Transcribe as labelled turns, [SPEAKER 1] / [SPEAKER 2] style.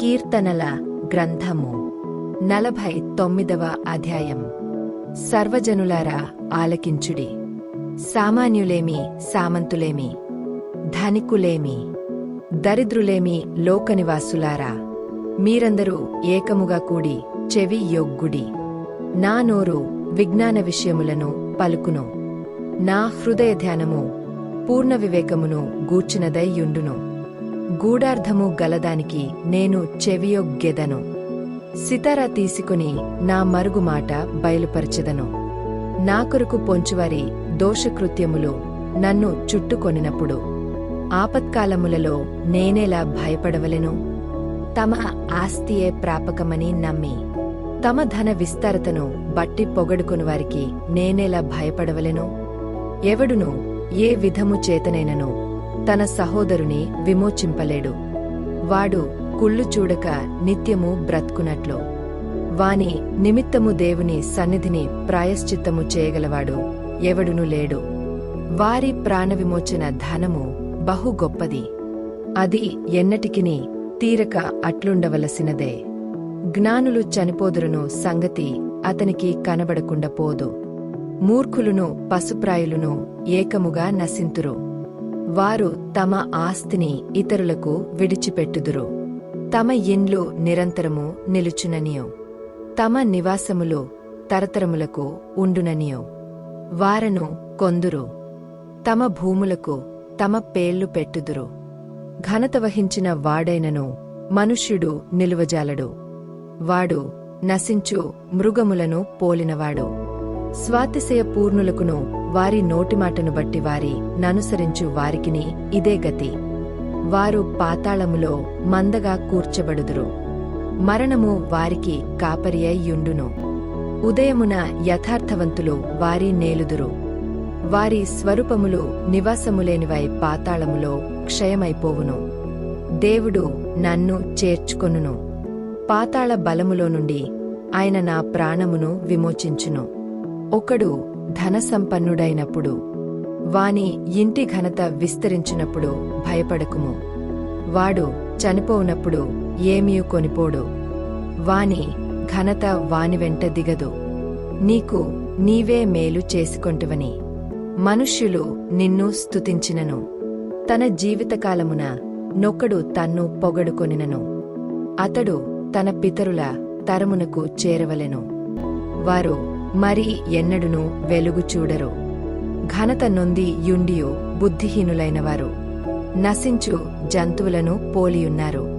[SPEAKER 1] కీర్తనల గ్రంథము నలభై తొమ్మిదవ అధ్యాయం. సర్వజనులారా ఆలకించుడి. సామాన్యులేమి సామంతులేమి ధనికులేమి దరిద్రులేమి లోకనివాసులారా మీరందరూ ఏకముగా కూడి చెవి యొగ్గుడి. నా నోరు విజ్ఞాన విషయములను పలుకును. నా హృదయ ధ్యానము పూర్ణ వివేకమును గూర్చినదై యుండును. గూఢార్థము గలదానికి నేను చెవియొగ్గెదను సితార తీసుకుని నా మరుగు మాట బయలుపరచెదను. నా కొరకు పొంచువారి దోషకృత్యములు నన్ను చుట్టుకొనినప్పుడు ఆపత్కాలములలో నేనేలా భయపడవలెను? తమ ఆస్తియే ప్రాపకమని నమ్మి తమ ధన విస్తారతను బట్టి పొగడుకుని వారికి నేనేలా భయపడవలెను? ఎవడును ఏ విధము చేతనైనను? తన సహోదరుని విమోచింపలేడు. వాడు కుళ్ళు చూడక నిత్యము బ్రతుకునట్లు. వాని నిమిత్తము దేవుని సన్నిధిని ప్రాయశ్చిత్తము చేయగలవాడు ఎవడును లేడు. వారి ప్రాణవిమోచన ధనము బహు గొప్పది. అది ఎన్నటికిని తీరక అట్లుండవలసినదే. జ్ఞానులు చనిపోదురును సంగతి అతనికి కనబడకుండా పోదు. మూర్ఖులును పశుప్రాయులును ఏకముగా నశింతురు. వారు తమ ఆస్తిని ఇతరులకు విడిచిపెట్టుదురు. తమ ఇండ్లు నిరంతరము నిలుచుననియో. తమ నివాసములు తరతరములకు ఉండుననియో. వారను కొందురు. తమ భూములకు తమ పేర్లు పెట్టుదురు. ఘనత వహించిన వాడైనను మనుష్యుడు నిలువజాలడు. వాడు నశించు మృగములను పోలినవాడు. స్వాతిశయ పూర్ణులకును వారి నోటిమాటను బట్టి వారి ననుసరించు వారికిని ఇదే గతి. వారు పాతాళములో మందగా కూర్చబడుదురు. మరణము వారికి కాపరి అయ్యుండును ఉదయమున యథార్థవంతులు వారి నేలుదురు. వారి స్వరూపములు నివాసములేనివై పాతాళములో క్షయమైపోవును. దేవుడు నన్ను చేర్చుకొనును. పాతాళ బలములో నుండి ఆయన నా ప్రాణమును విమోచించును. ఒకడు ధనసంపన్నుడైనప్పుడు వాని ఇంటి ఘనత విస్తరించినప్పుడు భయపడకుము. వాడు చనిపోవునప్పుడు ఏమీ కొనిపోడు. వాని ఘనత వాని వెంట దిగదు. నీకు నీవే మేలు చేసుకొంటివని. మనుష్యులు నిన్ను స్తుతించినను. తన జీవితకాలమున నొక్కడు తన్ను పొగడుకొనినను. అతడు తన పితరుల తరమునకు చేరవలెను. వారు మరి ఎన్నడును వెలుగు చూడరు. ఘనత నొంది యుండియు బుద్ధిహీనులైనవారు. నశించు జంతువులను పోలియున్నారు.